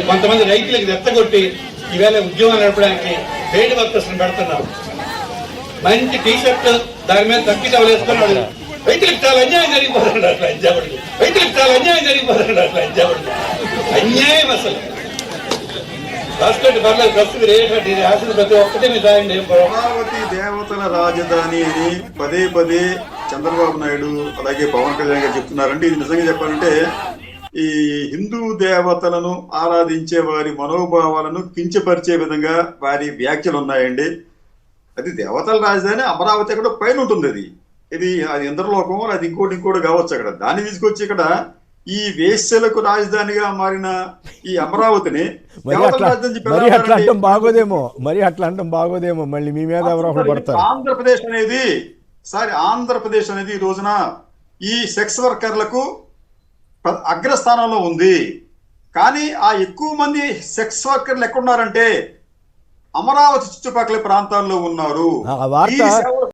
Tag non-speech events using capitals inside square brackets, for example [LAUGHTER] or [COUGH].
కొంతమంది రైతులకు రెచ్చగొట్టి ఈవేళ ఉద్యోగం నడపడానికి పెయిడ్ వర్కర్స్ని పెడుతున్నారు. మంచి టీ షర్ట్ దాని మీద తక్కి వేసుకున్నాడు. రైతులకు చాలా అన్యాయం జరిగిపోతున్నాడు అట్లా అంజాబడికి. రైతులకు చాలా అన్యాయం జరిగిపోతున్నాడు అట్లా అంజాబడికి. అన్యాయం అసలు. రాసుకోండి పర్లేదు ప్రస్తుతం రేటు రాసిన ప్రతి ఒక్కటే మీరు రాయండి అమరావతి దేవతల రాజధాని అని పదే పదే చంద్రబాబు నాయుడు అలాగే పవన్ కళ్యాణ్ గారు చెప్తున్నారంటే ఇది నిజంగా చెప్పాలంటే ఈ హిందూ దేవతలను ఆరాధించే వారి మనోభావాలను కించపరిచే విధంగా వారి వ్యాఖ్యలు ఉన్నాయండి. అది దేవతల రాజధాని అమరావతి అక్కడ పైన ఉంటుంది అది. ఇది అది ఇంద్రలోకం అది ఇంకోటి ఇంకోటి కావచ్చు అక్కడ. దాన్ని తీసుకొచ్చి ఇక్కడ ఈ వేశ్యలకు రాజధానిగా మారిన ఈ అమరావతిని [LAUGHS] మరి అట్లా? అంటాం బాగోదేమో. మరి అట్లా అంటాం బాగోదేమో. మళ్ళీ మీ మీద ఎవరో ఒకరు పడతారు. ఆంధ్రప్రదేశ్ అనేది సారీ ఆంధ్రప్రదేశ్ అనేది ఈ రోజున ఈ సెక్స్ వర్కర్లకు అగ్రస్థానంలో ఉంది. కానీ ఆ ఎక్కువ మంది సెక్స్ వర్కర్లు ఎక్కడున్నారంటే అమరావతి చుట్టుపక్కల ప్రాంతాల్లో ఉన్నారు.